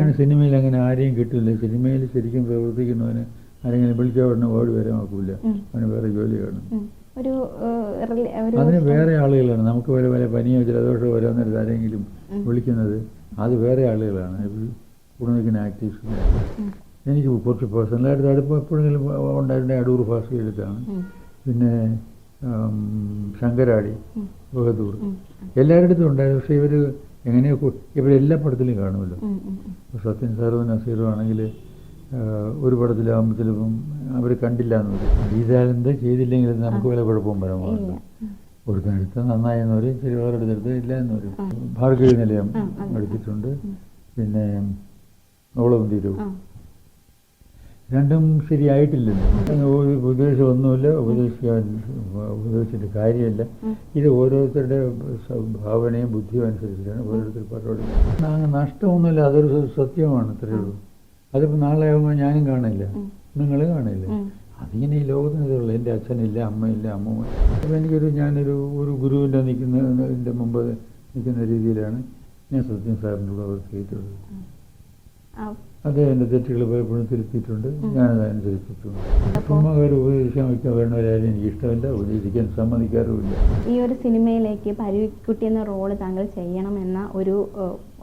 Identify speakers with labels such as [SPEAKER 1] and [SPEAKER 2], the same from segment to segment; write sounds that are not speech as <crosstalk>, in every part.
[SPEAKER 1] അങ്ങനെ സിനിമയിൽ അങ്ങനെ ആരെയും കിട്ടില്ല. സിനിമയിൽ ശരിക്കും പ്രവർത്തിക്കുന്നവന് ആരെങ്കിലും വിളിച്ചാൽ ഉടനെ ഓടി വരെ നോക്കൂല അവന് വേറെ ജോലി
[SPEAKER 2] ഏഹ്,
[SPEAKER 1] അതിന് വേറെ ആളുകളാണ്. നമുക്ക് വരെ വല്ല പനിയോ ജലദോഷമോ നേരത്തെ ആരെങ്കിലും വിളിക്കുന്നത് അത് വേറെ ആളുകളാണ്. കൂടെ നിൽക്കുന്ന ആക്ടീവ്സ്. എനിക്ക് കുറച്ച് പേഴ്സണലായിട്ട് അടുപ്പം എപ്പോഴെങ്കിലും ഉണ്ടായിരുന്ന അടൂർ ഭാഷയിലത്താണ്
[SPEAKER 2] ചെയ്തിട്ടാണ് പിന്നെ
[SPEAKER 1] ശങ്കരാടി. ബഹദൂർ.
[SPEAKER 2] എല്ലാവരുടെ
[SPEAKER 1] അടുത്തും ഉണ്ടായിരുന്നു. പക്ഷേ ഇവർ എങ്ങനെയോ ഇവിടെ എല്ലാ പടത്തിലും കാണുമല്ലോ. ഇപ്പോൾ സത്യൻ സാറും നസീറും ആണെങ്കിൽ ഒരു പടത്തിലാകുമ്പോൾ ചിലപ്പം അവർ കണ്ടില്ല എന്ന് പറയും ചെയ്താലെന്ത് ചെയ്തില്ലെങ്കിൽ നമുക്ക് വില കുഴപ്പവും പാടില്ല
[SPEAKER 2] ഉം.
[SPEAKER 1] ഒരുത്തടുത്ത് നന്നായി എന്ന് പറയും ശരി വേറെ എടുത്തെടുത്ത് ഇല്ല എന്ന് പറയും ഭാർഗവി നിലയം എടുത്തിട്ടുണ്ട്. പിന്നെ ഓളം തീരും
[SPEAKER 2] ആ.
[SPEAKER 1] രണ്ടും ശരിയായിട്ടില്ലല്ലോ ഉപദേശം ഒന്നുമില്ല ഉപദേശിക്കാൻ ഉപദേശിച്ചിട്ട് കാര്യമില്ല. ഇത് ഓരോരുത്തരുടെ ഭാവനയും ബുദ്ധിയും അനുസരിച്ചിട്ടാണ് ഓരോരുത്തർ പാട്ടോടി നഷ്ടമൊന്നുമില്ല അതൊരു സത്യമാണ് ഇത്രയേ ഉള്ളൂ. അതിപ്പോൾ നാളെ ആകുമ്പോൾ ഞാനും കാണില്ല. നിങ്ങൾ കാണില്ല. അതിങ്ങനെ ഈ ലോകത്തിന് ഇതുള്ളൂ എന്റെ അച്ഛനില്ല അമ്മയില്ല അമ്മ അപ്പോൾ എനിക്കൊരു ഞാനൊരു ഒരു ഗുരുവിന്റെ നിൽക്കുന്ന എന്റെ മുമ്പ് നിൽക്കുന്ന രീതിയിലാണ് ഞാൻ സത്യം സാറിന്റെ കൂടെ അവർ ചെയ്തിട്ടുള്ളത് അദ്ദേഹം എന്റെ തെറ്റുകൾ പലപ്പോഴും തിരുത്തിയിട്ടുണ്ട്. ഞാനത് അനുസരിച്ചിട്ടുണ്ട് ചുമ്മാ ഒരു ഉപദേശിക്കാൻ വയ്ക്കാൻ വേണ്ടവരായാലും എനിക്ക് ഇഷ്ടമില്ല ഉപദേശിക്കാൻ സമ്മതിക്കാറുമില്ല.
[SPEAKER 2] ഈ ഒരു സിനിമയിലേക്ക് പരുവിക്കുട്ടി എന്ന റോൾ താങ്കൾ ചെയ്യണമെന്ന ഒരു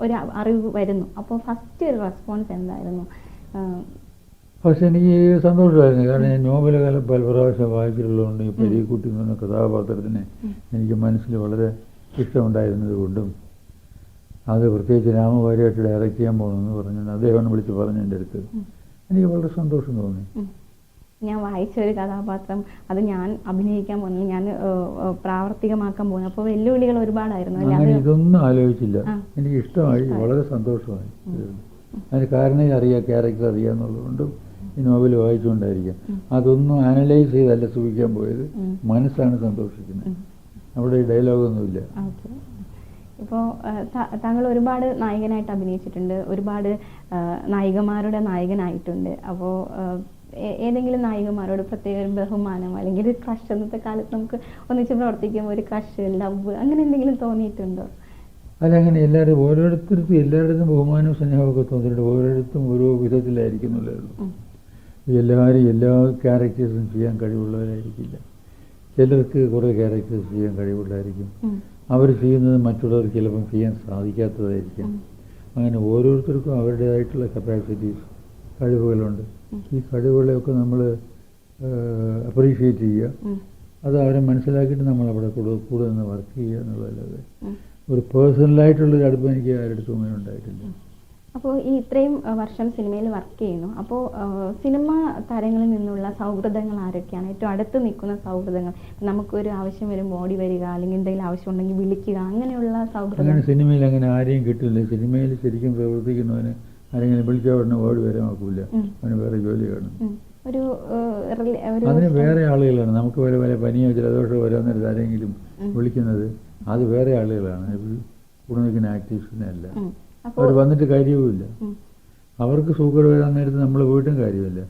[SPEAKER 2] ഒരു അറിവ് വരുന്നു. അപ്പോൾ ഫസ്റ്റ് ഒരു റെസ്പോൺസ് എന്തായിരുന്നു?
[SPEAKER 1] പക്ഷെ എനിക്ക് സന്തോഷമായിരുന്നു. കാരണം ഞാൻ നോവലകാലം പല പ്രാവശ്യം വായിച്ചിട്ടുള്ളതുകൊണ്ട് ഈ പെരിയക്കുട്ടി എന്ന് പറഞ്ഞ കഥാപാത്രത്തിന് എനിക്ക് മനസ്സിൽ വളരെ ഇഷ്ടമുണ്ടായിരുന്നത് കൊണ്ടും അത് പ്രത്യേകിച്ച് രാമവാരിയായിട്ട് ഡയറക്റ്റ് ചെയ്യാൻ പോകണമെന്ന് പറഞ്ഞു അദ്ദേഹം വിളിച്ച് പറഞ്ഞു എന്റെ അടുത്ത് എനിക്ക് വളരെ സന്തോഷം തോന്നി.
[SPEAKER 2] ഞാൻ വായിച്ച ഒരു കഥാപാത്രം അത് ഞാൻ അഭിനയിക്കാൻ പോകുന്നു ഞാൻ പ്രാവർത്തികമാക്കാൻ പോകുന്നു അപ്പോൾ വെല്ലുവിളികൾ ഒരുപാടായിരുന്നു
[SPEAKER 1] അങ്ങനെ ഇതൊന്നും ആലോചിച്ചില്ല. എനിക്ക് ഇഷ്ടമായി. വളരെ സന്തോഷമായി. അതിന് കാരണം അറിയാം ക്യാരക്ടർ അറിയാമെന്നുള്ളതുകൊണ്ടും ഈ നോവൽ വായിച്ചുകൊണ്ടായിരിക്കാം. അതൊന്നും അനലൈസ് ചെയ്തല്ല സൂക്ഷിക്കാൻ പോയത്. മനസ്സാണ് സന്തോഷിക്കുന്നത്. അവിടെ ഡയലോഗൊന്നുമില്ല.
[SPEAKER 2] ഇപ്പോൾ താങ്കൾ ഒരുപാട് നായകനായിട്ട് അഭിനയിച്ചിട്ടുണ്ട് ഒരുപാട് നായികമാരുടെ നായകനായിട്ടുണ്ട്. അപ്പോൾ ഏതെങ്കിലും നായികമാരോട് പ്രത്യേക ഒരു ബഹുമാനം അല്ലെങ്കിൽ ഒരു ക്രഷ് ഇന്നത്തെ കാലത്ത് നമുക്ക് ഒന്നിച്ച് പ്രവർത്തിക്കുമ്പോൾ ഒരു ക്രഷ് ലവ് അങ്ങനെ എന്തെങ്കിലും തോന്നിയിട്ടുണ്ടോ?
[SPEAKER 1] അല്ല അങ്ങനെ എല്ലാവരും ഓരോരുത്തർക്കും എല്ലായിടത്തും ബഹുമാനവും സ്നേഹമൊക്കെ തോന്നിയിട്ടുണ്ട്. ഓരോരുത്തരും ഓരോ വിധത്തിലായിരിക്കുന്നുള്ളേ ഉള്ളൂ. എല്ലാവരും എല്ലാ ക്യാരക്ടേഴ്സും ചെയ്യാൻ കഴിവുള്ളവരായിരിക്കില്ല. ചിലർക്ക് കുറേ ക്യാരക്ടേഴ്സ് ചെയ്യാൻ കഴിവുള്ളതായിരിക്കും. അവർ ചെയ്യുന്നത് മറ്റുള്ളവർക്ക് ചിലപ്പം ചെയ്യാൻ സാധിക്കാത്തതായിരിക്കാം. അങ്ങനെ ഓരോരുത്തർക്കും അവരുടേതായിട്ടുള്ള കപ്പാസിറ്റീസ് കഴിവുകളുണ്ട്. ഈ കഴിവുകളെയൊക്കെ നമ്മൾ അപ്രീഷിയേറ്റ് ചെയ്യുക. അത് അവരെ മനസ്സിലാക്കിയിട്ട് നമ്മൾ അവിടെ കൂടുതൽ കൂടെ നിന്ന് വർക്ക് ചെയ്യുക എന്നുള്ളതല്ലാതെ. ഒരു പേഴ്സണലായിട്ടുള്ളൊരു അടുപ്പം എനിക്ക് ആരുടെ അടുത്തും ഉണ്ടായിട്ടില്ല.
[SPEAKER 2] അപ്പോൾ ഈ ഇത്രയും വർഷം സിനിമയിൽ വർക്ക് ചെയ്യുന്നു. അപ്പോൾ സിനിമ താരങ്ങളിൽ നിന്നുള്ള സൗഹൃദങ്ങൾ ആരൊക്കെയാണ്? ഏറ്റവും അടുത്ത് നിൽക്കുന്ന സൗഹൃദങ്ങൾ. നമുക്കൊരു ആവശ്യം വരുമ്പോൾ ഓടി വരിക അല്ലെങ്കിൽ എന്തെങ്കിലും ആവശ്യം ഉണ്ടെങ്കിൽ വിളിക്കുക അങ്ങനെയുള്ള സൗഹൃദം
[SPEAKER 1] സിനിമയിൽ അങ്ങനെ ആരെയും കിട്ടില്ല. സിനിമയിൽ ശരിക്കും പ്രവർത്തിക്കുന്നവന് ആരെങ്കിലും വിളിച്ചാൽ ഉടനെ ഓടി വരാൻ അവന് വേറെ ജോലി കാണും.
[SPEAKER 2] ഒരു
[SPEAKER 1] അതിന് വേറെ ആളുകളാണ്. നമുക്ക് വരെ വല്ല പനിയോ ജലദോഷമോ വരാന്നേരത്ത് ആരെങ്കിലും വിളിക്കുന്നത് അത് വേറെ ആളുകളാണ്. കൂടുതൽ ആക്ടീവ്സിനല്ല അവർ വന്നിട്ട് കാര്യവുമില്ല. അവർക്ക് സുഖം വരാൻ നേരത്തെ നമ്മൾ പോയിട്ടും കാര്യമില്ല.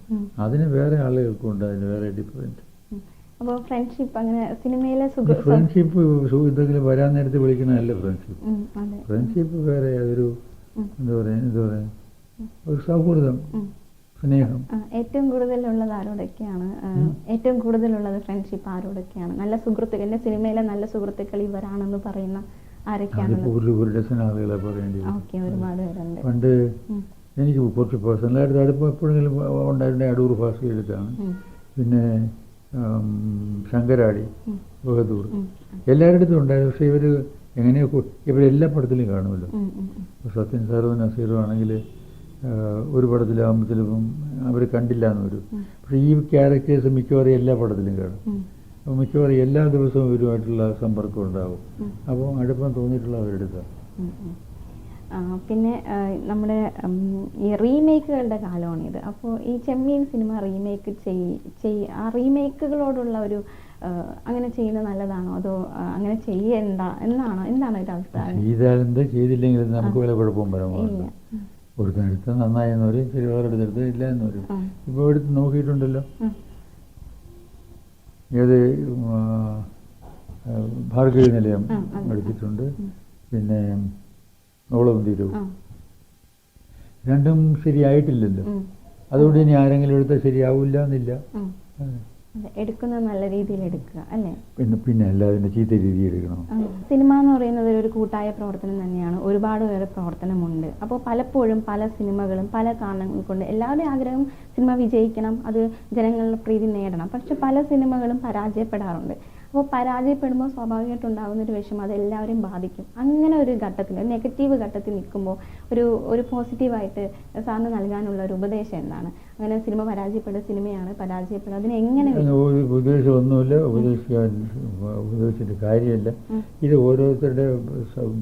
[SPEAKER 1] അതിന് വേറെ ആളുകൾക്കുണ്ട് അതിന് വേറെ
[SPEAKER 2] ഡിഫറന്റ്. അപ്പോൾ ഫ്രണ്ട്ഷിപ്പ് അങ്ങനെ സിനിമയിലെ
[SPEAKER 1] ഫ്രണ്ട്ഷിപ്പ് ഇതെങ്കിലും വരാൻ നേരത്തെ വിളിക്കുന്നതല്ല ഫ്രണ്ട്ഷിപ്പ് ഫ്രണ്ട്ഷിപ്പ് വേറെ അതൊരു എന്താ പറയുക എന്താ പറയുക ഒരു സൗഹൃദം. സ്നേഹം.
[SPEAKER 2] ഏറ്റവും കൂടുതലുള്ളത് ആരോടൊക്കെയാണ്. ഏറ്റവും കൂടുതലുള്ളത് ഫ്രണ്ട്ഷിപ്പ് ആരോടൊക്കെയാണ്? നല്ല സുഹൃത്തുക്കൾ എന്റെ സിനിമയിലെ നല്ല സുഹൃത്തുക്കൾ ഇവരാണെന്ന് പറയുന്ന
[SPEAKER 1] ഒരു ഡസൻ ആളുകളെ പറയേണ്ടി പണ്ട്. എനിക്ക് കുറച്ച് പേഴ്സണലായിട്ട് അടുപ്പം എപ്പോഴെങ്കിലും ഉണ്ടായിരുന്ന അടൂർ ഭാഷ
[SPEAKER 2] എടുത്താണ്.
[SPEAKER 1] പിന്നെ ശങ്കരാടി. ബഹദൂർ.
[SPEAKER 2] എല്ലാവരുടെ
[SPEAKER 1] അടുത്തും ഉണ്ടായിരുന്നു. പക്ഷേ ഇവർ എങ്ങനെയോ കു- ഇവരെല്ലാ പടത്തിലും കാണുമല്ലോ. സത്യൻ സാറും നസീറും ആണെങ്കിൽ ഒരു പടത്തിലാകുമ്പോൾ ചിലപ്പം അവർ കണ്ടില്ല എന്ന് വരും പക്ഷേ ഈ ക്യാരക്ടേഴ്സ് മിക്കവാറും എല്ലാ പടത്തിലും കാണും. മിക്കവാറും എല്ലാ ദിവസവും ഇവരുമായിട്ടുള്ള സമ്പർക്കം
[SPEAKER 2] ഉണ്ടാവും.
[SPEAKER 1] അപ്പോൾ അടുപ്പം തോന്നിയിട്ടുള്ള
[SPEAKER 2] അവരുടെ. പിന്നെ നമ്മുടെ ഈ റീമേക്കുകളുടെ കാലമാണിത് അപ്പോൾ ഈ ചെമ്മീൻ സിനിമ റീമേക്ക് ചെയ് ആ റീമേക്കുകളോടുള്ള ഒരു അങ്ങനെ ചെയ്യുന്നത് നല്ലതാണോ? അതോ അങ്ങനെ ചെയ്യണ്ട എന്നാണോ? എന്താണ് ഒരു അഭിപ്രായം?
[SPEAKER 1] ചെയ്താലെന്ത് ചെയ്തില്ലെങ്കിൽ നമുക്ക് വില കുഴപ്പവും വരാൻ
[SPEAKER 2] ഇല്ല.
[SPEAKER 1] പാടില്ല ശരി നന്നായി എടുത്തെടുത്ത് ഇല്ല എന്നവരും.
[SPEAKER 2] ഇപ്പൊ
[SPEAKER 1] ഇപ്പോൾ എടുത്ത് നോക്കിയിട്ടുണ്ടല്ലോ. ഏത് ഭാർഗവി നിലയം എടുത്തിട്ടുണ്ട് പിന്നെ ഓളം തീരും
[SPEAKER 2] ആ.
[SPEAKER 1] രണ്ടും ശരിയായിട്ടില്ലല്ലോ. അതുകൊണ്ട് ഇനി ആരെങ്കിലും എടുത്താൽ ശരിയാവില്ല എന്നില്ല
[SPEAKER 2] എടുക്കുന്നത് നല്ല രീതിയിൽ എടുക്കുക അല്ലേ?
[SPEAKER 1] പിന്നെ പിന്നെ ചീത്ത രീതി എടുക്കണം.
[SPEAKER 2] സിനിമ എന്ന് പറയുന്നത് ഒരു കൂട്ടായ പ്രവർത്തനം തന്നെയാണ്. ഒരുപാട് പേരെ പ്രവർത്തനമുണ്ട്. അപ്പോൾ പലപ്പോഴും പല സിനിമകളും പല കാരണങ്ങൾ കൊണ്ട് എല്ലാവരുടെയും ആഗ്രഹം സിനിമ വിജയിക്കണം അത് ജനങ്ങളുടെ പ്രീതി നേടണം. പക്ഷെ പല സിനിമകളും പരാജയപ്പെടാറുണ്ട്. അപ്പോൾ പരാജയപ്പെടുമ്പോൾ സ്വാഭാവികമായിട്ട് ഉണ്ടാകുന്ന ഒരു വിഷമം അത് എല്ലാവരെയും ബാധിക്കും. അങ്ങനെ ഒരു ഘട്ടത്തിൽ നെഗറ്റീവ് ഘട്ടത്തിൽ നിൽക്കുമ്പോൾ ഒരു ഒരു പോസിറ്റീവായിട്ട് സാറിന് നൽകാനുള്ള ഒരു ഉപദേശം എന്താണ്? അങ്ങനെ സിനിമ പരാജയപ്പെടുക സിനിമയാണ് പരാജയപ്പെടുക അതിനെ എങ്ങനെ
[SPEAKER 1] ഉപദേശം ഒന്നുമില്ല ഉപദേശിക്കാൻ ഉപദേശിച്ചിട്ട് കാര്യമില്ല. ഇത് ഓരോരുത്തരുടെ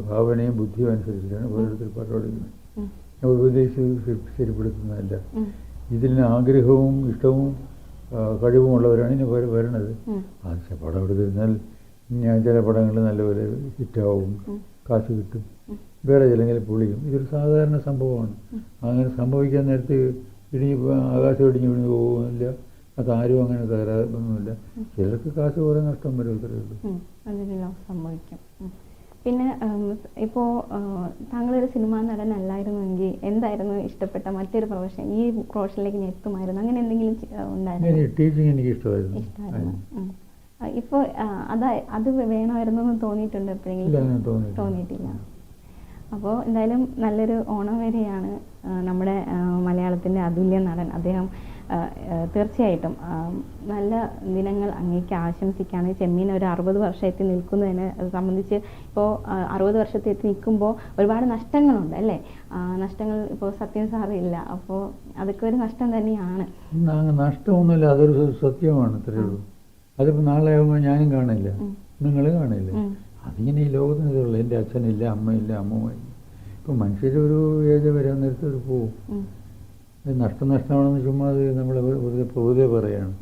[SPEAKER 1] ഭാവനയും ബുദ്ധിയും അനുസരിച്ചിട്ടാണ് ഓരോരുത്തർ പ്രകടിക്കുന്നത്
[SPEAKER 2] ഉം,
[SPEAKER 1] ഉപദേശിച്ച്
[SPEAKER 2] സ്ഥിരപ്പെടുത്തുന്നതല്ല
[SPEAKER 1] ഇതിന് ആഗ്രഹവും ഇഷ്ടവും കഴിവുമുള്ളവരാണ് ഇനി വരുന്നത് ചെ- പടം എടുത്തിരുന്നാൽ ഞാൻ ചില പടങ്ങൾ നല്ലപോലെ ഹിറ്റാവും. കാശ് കിട്ടും. വേറെ ചിലങ്കിൽ പൊളിയും. ഇതൊരു സാധാരണ സംഭവമാണ്. അങ്ങനെ സംഭവിക്കാൻ നേരത്ത് ഇടിഞ്ഞ് ആകാശം ഇടിഞ്ഞ് വീണ് പോകുന്നില്ല. അത് ആരും അങ്ങനെ തകരാറൊന്നുമില്ല ചിലർക്ക് കാശ് പോലെ നഷ്ടം വരും അത്രയേ ഉള്ളൂ.
[SPEAKER 2] സംഭവിക്കും. പിന്നെ ഇപ്പോൾ താങ്കളൊരു സിനിമാ നടനല്ലായിരുന്നുവെങ്കിൽ എന്തായിരുന്നു ഇഷ്ടപ്പെട്ട മറ്റൊരു പ്രൊഫഷൻ? ഈ പ്രൊഫഷനിലേക്ക് ഞാൻ എത്തുമായിരുന്നു. അങ്ങനെ എന്തെങ്കിലും ഉണ്ടായിരുന്നു?
[SPEAKER 1] ടീച്ചിങ് എനിക്ക് ഇഷ്ടമായിരുന്നു.
[SPEAKER 2] ഇഷ്ടമായിരുന്നു? ഇപ്പോൾ അത് അത് വേണമായിരുന്നു എന്ന് തോന്നിയിട്ടുണ്ട് എപ്പോഴെങ്കിലും?
[SPEAKER 1] തോന്നിയിട്ടില്ല.
[SPEAKER 2] അപ്പോൾ എന്തായാലും നല്ലൊരു ഓണം വരെയാണ് നമ്മുടെ മലയാളത്തിന്റെ അതുല്യ നടൻ. അദ്ദേഹം തീർച്ചയായിട്ടും. നല്ല ദിനങ്ങൾ അങ്ങേക്ക് ആശംസിക്കുകയാണ് ചെമ്മീൻ ഒരു അറുപത് വർഷം എത്തി നിൽക്കുന്നതിനെ സംബന്ധിച്ച് ഇപ്പോൾ അറുപത് വർഷത്തെ എത്തി നിൽക്കുമ്പോൾ ഒരുപാട് നഷ്ടങ്ങളുണ്ട് അല്ലേ? നഷ്ടങ്ങൾ ഇപ്പോൾ സത്യം സാറില്ല ഇല്ല. അപ്പോൾ അതൊക്കെ ഒരു നഷ്ടം തന്നെയാണ്.
[SPEAKER 1] നഷ്ടമൊന്നുമില്ല. അതൊരു സത്യമാണ് ഇത്രയേ ഉള്ളൂ. അതിപ്പോൾ നാളെ ആകുമ്പോൾ ഞാനും കാണില്ല.
[SPEAKER 2] നിങ്ങൾ
[SPEAKER 1] നിങ്ങളും കാണില്ല. അതിങ്ങനെ ഈ ലോകത്തിന് ഇതുള്ളൂ. എന്റെ അച്ഛനില്ല അമ്മയില്ല അമ്മയില്ല ഇപ്പം മനുഷ്യരൊരു ഏജ് വരാൻ നേരത്തെ ഒരു പോവും. നഷ്ടം നഷ്ടമാണെന്ന് ചുമ്മാ നമ്മൾ വെറുതെ വെറുതെ പറയാണ്.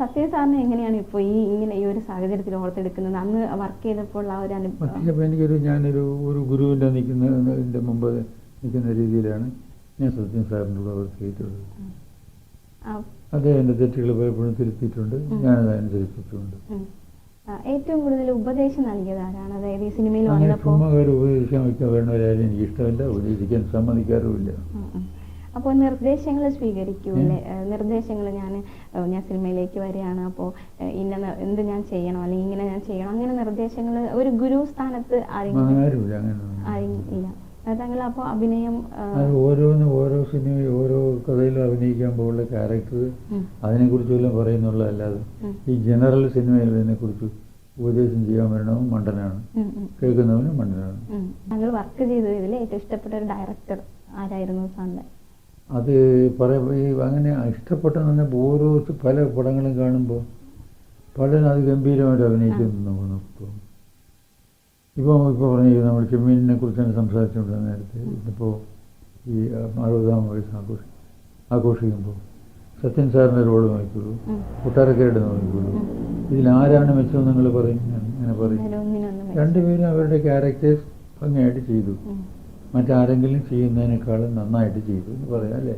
[SPEAKER 2] സത്യ സാറിന് എങ്ങനെയാണ് ഇപ്പോൾ ഈ ഇങ്ങനെ ഈ ഒരു സാഹചര്യത്തിൽ ഓർത്തെടുക്കുന്നത്? അന്ന് വർക്ക് ചെയ്തപ്പോൾ ആ ഒരു അനുഭവം
[SPEAKER 1] എനിക്കൊരു ഞാനൊരു ഒരു ഗുരുവിന്റെ നിൽക്കുന്നതിന്റെ മുമ്പ് നിൽക്കുന്ന രീതിയിലാണ് ഞാൻ സത്യം സാറിന്റെ കൂടെ വർക്ക് ചെയ്തിട്ടുള്ളത് അദ്ദേഹം എന്റെ തെറ്റുകൾ പലപ്പോഴും തിരുത്തിയിട്ടുണ്ട്. ഞാനത് അനുസരിച്ചിട്ടുണ്ട്.
[SPEAKER 2] ഏറ്റവും കൂടുതൽ ഉപദേശം നൽകിയത് ആരാണ്? അതായത് ഈ സിനിമയിൽ
[SPEAKER 1] ചുമ്മാ ഉപദേശിക്കാൻ വയ്ക്കാൻ വേണ്ടവരായാലും എനിക്ക് ഇഷ്ടമല്ല ഉപദേശിക്കാൻ സമ്മതിക്കാറുമില്ല.
[SPEAKER 2] അപ്പോൾ നിർദ്ദേശങ്ങൾ സ്വീകരിക്കൂലേ നിർദ്ദേശങ്ങൾ ഞാൻ ഞാൻ സിനിമയിലേക്ക് വരികയാണ് അപ്പോൾ ഇന്ന എന്ത് ഞാൻ ചെയ്യണം അല്ലെങ്കിൽ ഇങ്ങനെ ഞാൻ ചെയ്യണം അങ്ങനെ നിർദ്ദേശങ്ങൾ ഒരു ഗുരു സ്ഥാനത്ത് ഇല്ല. അത് താങ്കൾ അപ്പോൾ അഭിനയം
[SPEAKER 1] ഓരോന്ന് ഓരോ സിനിമ ഓരോ കഥയിലും അഭിനയിക്കാൻ പോകുന്ന ക്യാരക്ടർ
[SPEAKER 2] അതിനെ
[SPEAKER 1] അതിനെക്കുറിച്ച് വല്ലതും പറയുന്നുള്ളതല്ലാതെ ഈ ജനറൽ സിനിമയിൽ കുറിച്ച് ഉപദേശം ചെയ്യാൻ വരണവും മണ്ടനാണ്. കേൾക്കുന്നവനും മണ്ടനാണ്.
[SPEAKER 2] താങ്കൾ വർക്ക് ചെയ്തതിൽ ഏറ്റവും ഇഷ്ടപ്പെട്ട ഒരു ഡയറക്ടർ ആരായിരുന്നു സാറിന്റെ
[SPEAKER 1] അത് പറയുമ്പോൾ ഈ അങ്ങനെ ഇഷ്ടപ്പെട്ടെന്ന് പറഞ്ഞാൽ ഓരോ പല പടങ്ങളും കാണുമ്പോൾ പലരും അത് ഗംഭീരമായിട്ട് അഭിനയിക്കുന്നു നമുക്ക് തോന്നും ഇപ്പോൾ ഇപ്പോൾ പറഞ്ഞു നമ്മൾ ചെമ്മീനിനെ കുറിച്ചാണ് സംസാരിച്ചുകൊണ്ടിരുന്ന നേരത്തെ ഇന്നിപ്പോൾ ഈ അറുപതാം വയസ്സ് ആഘോഷ ആഘോഷിക്കുമ്പോൾ സത്യൻ സാറിന്റെ റോൾ നോക്കിക്കോളൂ. കൊട്ടാരക്കരയുടെ നോക്കിക്കോളൂ. ഇതിൽ ആരാണ് മെച്ചം നിങ്ങൾ പറയും? അങ്ങനെ പറയും. രണ്ടുപേരും അവരുടെ ക്യാരക്ടേഴ്സ് ഭംഗിയായിട്ട് ചെയ്തു. മറ്റാരെങ്കിലും ചെയ്യുന്നതിനേക്കാളും നന്നായിട്ട് ചെയ്തു എന്ന് പറയാം അല്ലേ.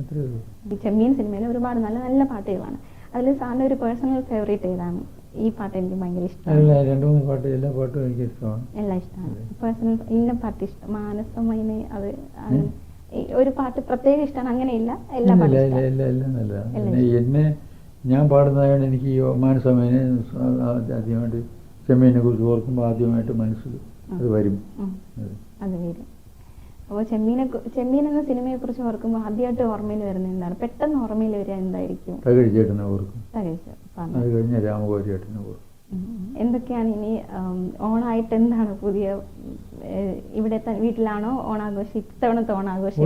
[SPEAKER 1] അത്രേ ഉള്ളൂ.
[SPEAKER 2] ചെമ്മീൻ സിനിമയിൽ ഒരുപാട് നല്ല നല്ല പാട്ടുകളാണ്. അതിൽ സാറിന്റെ ഒരു പേഴ്സണൽ ഫേവറേറ്റ് ഏതാണ്? ഈ പാട്ട് എനിക്ക് ഭയങ്കര ഇഷ്ടമാണ്.
[SPEAKER 1] അല്ല രണ്ട് മൂന്ന് പാട്ട് എല്ലാ പാട്ടും എനിക്ക് ഇഷ്ടമാണ്.
[SPEAKER 2] എല്ലാം ഇഷ്ടമാണ്. പേഴ്സണൽ ഇന്ന പാട്ട് ഇഷ്ടം. മാനസമൈനെ അത് ഒരു പാട്ട് പ്രത്യേകം ഇഷ്ടമാണ്. അങ്ങനെയില്ല. എല്ലാ പാട്ടും
[SPEAKER 1] എല്ലാം നല്ലതാണ്. എന്നെ ഞാൻ പാടുന്നതായത് എനിക്ക് ഈ മാനസമേനെ ആദ്യമായിട്ട് ചെമ്മീനെ കുറിച്ച് ഓർക്കുമ്പോൾ ആദ്യമായിട്ട് മനസ്സിൽ അത് വരും. അതെ.
[SPEAKER 2] വരും. അപ്പോൾ ചെമ്മീനെ ചെമ്മീൻ എന്ന സിനിമയെ കുറിച്ച് ഓർക്കുമ്പോൾ ആദ്യമായിട്ട് ഓർമ്മയിൽ വരുന്നത് എന്താണ്? പെട്ടെന്ന് ഓർമ്മയിൽ വരിക എന്തായിരിക്കും?
[SPEAKER 1] ഓർക്കും. അത് ഓർക്കും.
[SPEAKER 2] എന്തൊക്കെയാണ് ഇനി ഓണായിട്ട് എന്താണ് പുതിയ ഇവിടെ വീട്ടിലാണോ ഓണാഘോഷം? ഇത്തവണത്തെ ഓണാഘോഷം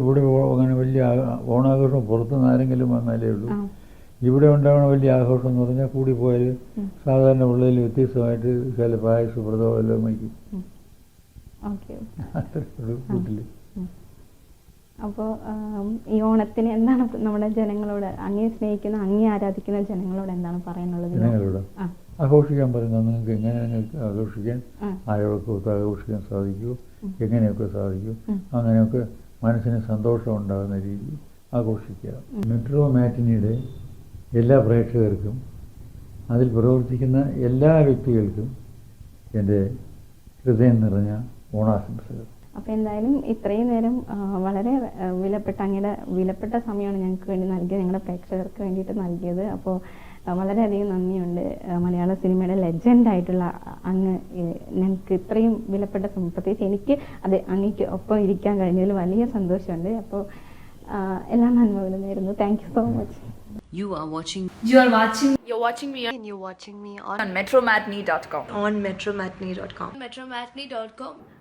[SPEAKER 1] ഇവിടെ അങ്ങനെ വലിയ ഓണാഘോഷം പുറത്തുനിന്ന് ആരെങ്കിലും വന്നാലേ ഉള്ളൂ. ഇവിടെ ഉണ്ടാവണ വലിയ ആഘോഷം എന്ന് പറഞ്ഞാൽ കൂടി പോയാൽ സാധാരണ ഉള്ളതിൽ വ്യത്യസ്തമായിട്ട് ചില പായസ വ്രതമോ എല്ലാം വയ്ക്കും. <laughs> വീട്ടിൽ
[SPEAKER 2] അപ്പോൾ ഈ ഓണത്തിന് എന്താണ് നമ്മുടെ ജനങ്ങളോട് അങ്ങേ സ്നേഹിക്കുന്ന അങ്ങേ ആരാധിക്കുന്ന ജനങ്ങളോട് എന്താണ് പറയാനുള്ളത്?
[SPEAKER 1] ജനങ്ങളോട്? ആഘോഷിക്കാൻ പറയുന്നത് നിങ്ങൾക്ക് എങ്ങനെ നിങ്ങൾക്ക് ആഘോഷിക്കാൻ ആരോടൊക്കെ ഒത്ത് ആഘോഷിക്കാൻ സാധിക്കുമോ എങ്ങനെയൊക്കെ സാധിക്കും. അങ്ങനെയൊക്കെ മനസ്സിന് സന്തോഷം ഉണ്ടാകുന്ന രീതിയിൽ ആഘോഷിക്കുക. മെട്രോ മാറ്റിനിയുടെ എല്ലാ പ്രേക്ഷകർക്കും അതിൽ പ്രവർത്തിക്കുന്ന എല്ലാ വ്യക്തികൾക്കും എന്റെ ഹൃദയം നിറഞ്ഞ ഓണാശംസകൾ
[SPEAKER 2] അപ്പോൾ എന്തായാലും ഇത്രയും നേരം വളരെ വിലപ്പെട്ട അങ്ങയുടെ വിലപ്പെട്ട സമയമാണ് ഞങ്ങൾക്ക് വേണ്ടി നൽകിയത് ഞങ്ങളുടെ പ്രേക്ഷകർക്ക് വേണ്ടിയിട്ട് നൽകിയത് അപ്പോൾ വളരെയധികം നന്ദിയുണ്ട് മലയാള സിനിമയുടെ ലെജൻഡ് ആയിട്ടുള്ള അങ്ങ് ഞങ്ങൾക്ക് ഇത്രയും വിലപ്പെട്ട സമയം പ്രത്യേകിച്ച് എനിക്ക് അത് അങ്ങേക്ക് ഒപ്പം ഇരിക്കാൻ കഴിഞ്ഞതിൽ വലിയ സന്തോഷമുണ്ട് അപ്പോൾ എല്ലാ നന്മകളും നേരുന്നു thank you so much
[SPEAKER 3] You are watching
[SPEAKER 4] You are watching
[SPEAKER 5] You're watching me
[SPEAKER 6] and you're watching me on,
[SPEAKER 4] on metromatney.com.
[SPEAKER 6] on metromatney.com.
[SPEAKER 5] metromatney.com.